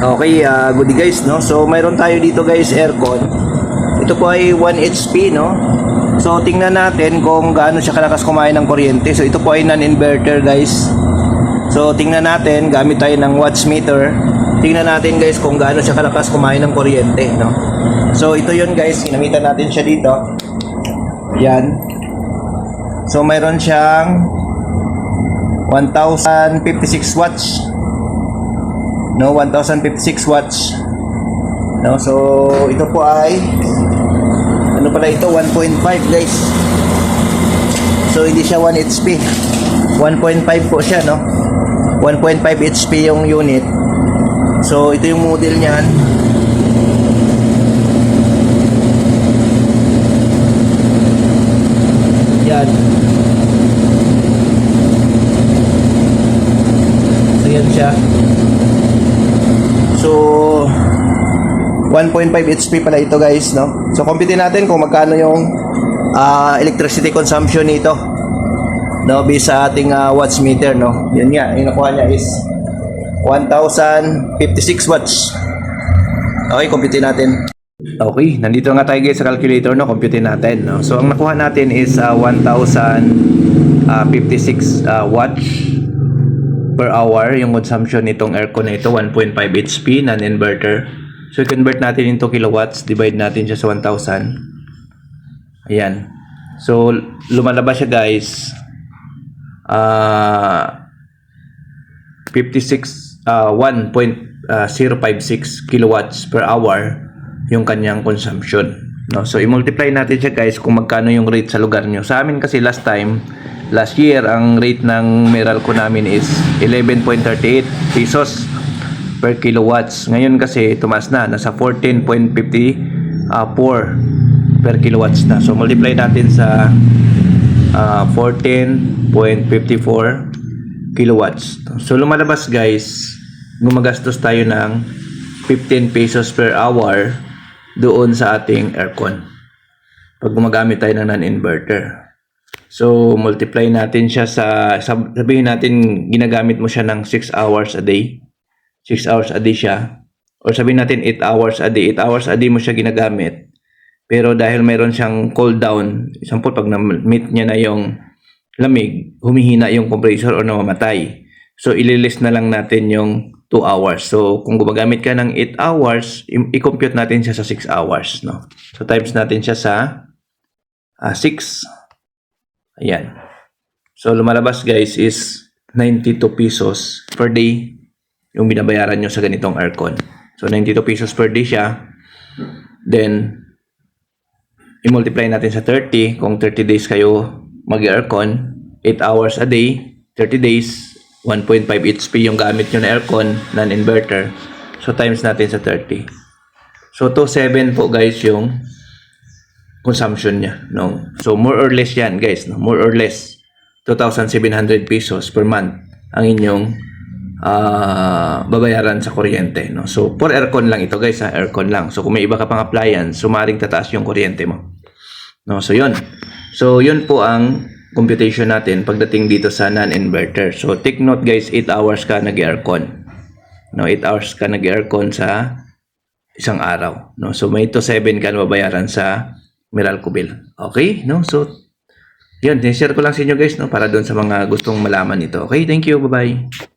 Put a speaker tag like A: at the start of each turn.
A: Okay, uh, good guys, no? So, mayroon tayo dito guys, aircon. Ito po ay 1 HP, no? So, tingnan natin kung gaano siya kalakas kumain ng kuryente. So, ito po ay non-inverter guys. So, tingnan natin, gamit tayo ng watts meter. Tingnan natin guys kung gaano siya kalakas kumain ng kuryente, no? So, ito yun guys, ginamitan natin siya dito. Yan. So, mayroon siyang 1056 watts no 1056 watts. No so ito po ay ano pala ito? 1.5 guys. So hindi siya 1 HP 1.5 po siya no? 1.5 HP yung unit. So ito yung model niyan. Yan. Yan siya So, 1.5 HP pala ito guys, no? So, compute natin kung magkano yung ah, electricity consumption nito. No, based sa ating ah, watts meter, no? Yan nga, yung nakuha niya is 1056 watts. Okay, compute natin. Okay, nandito nga tayo guys sa calculator, no? Compute natin, no? So, ang nakuha natin is ah, 1056 ah, watts per hour yung consumption nitong aircon na ito 1.5 HP non-inverter. So convert natin into kilowatts divide natin siya sa 1,000 ayan. So lumalabas siya guys ah 56 ah 1.056 kilowatts per hour yung kanyang consumption. No? So i-multiply natin siya guys kung magkano yung rate sa lugar nyo sa amin kasi last time last year ang rate ng Meralco namin is 11.38 pesos per kilowatts. Ngayon kasi tumaas na. Nasa 14.54 per kilowatts na. So multiply natin sa ah, 14.54 kilowatts. So lumalabas guys. Gumagastos tayo ng 15 pesos per hour doon sa ating aircon. Pag gumagamit tayo ng non-inverter So, multiply natin siya sa, sab- sabihin natin, ginagamit mo siya ng 6 hours a day. 6 hours a day siya. Or sabihin natin 8 hours a day. 8 hours a day mo siya ginagamit. Pero dahil mayroon siyang cool down, example, pag na-meet niya na yung lamig, humihina yung compressor o namamatay. So, ililis na lang natin yung 2 hours. So, kung gumagamit ka ng 8 hours, i-compute natin siya sa 6 hours. No? So, times natin siya sa ah, 6. Ayan. So, lumalabas guys is 92 pesos per day yung binabayaran nyo sa ganitong aircon. So, 92 pesos per day siya. Then, i-multiply natin sa 30. Kung 30 days kayo mag-aircon, 8 hours a day, 30 days, 1.5 HP yung gamit nyo na aircon, non-inverter. So, times natin sa 30. So, 2.7 po guys yung consumption niya. No? So, more or less yan, guys. No? More or less, 2,700 pesos per month ang inyong ah, babayaran sa kuryente. No? So, for aircon lang ito, guys. Ha? Aircon lang. So, kung may iba ka pang appliance, sumaring tataas yung kuryente mo. No? So, yun. So, yun po ang computation natin pagdating dito sa non-inverter. So, take note, guys, 8 hours ka nag-aircon. No, 8 hours ka nag-aircon sa isang araw. No? So, may to 7 ka na babayaran sa Meralco bill. Okay? No? So, yun, share ko lang sa inyo guys no para doon sa mga gustong malaman ito. Okay, thank you. Bye-bye.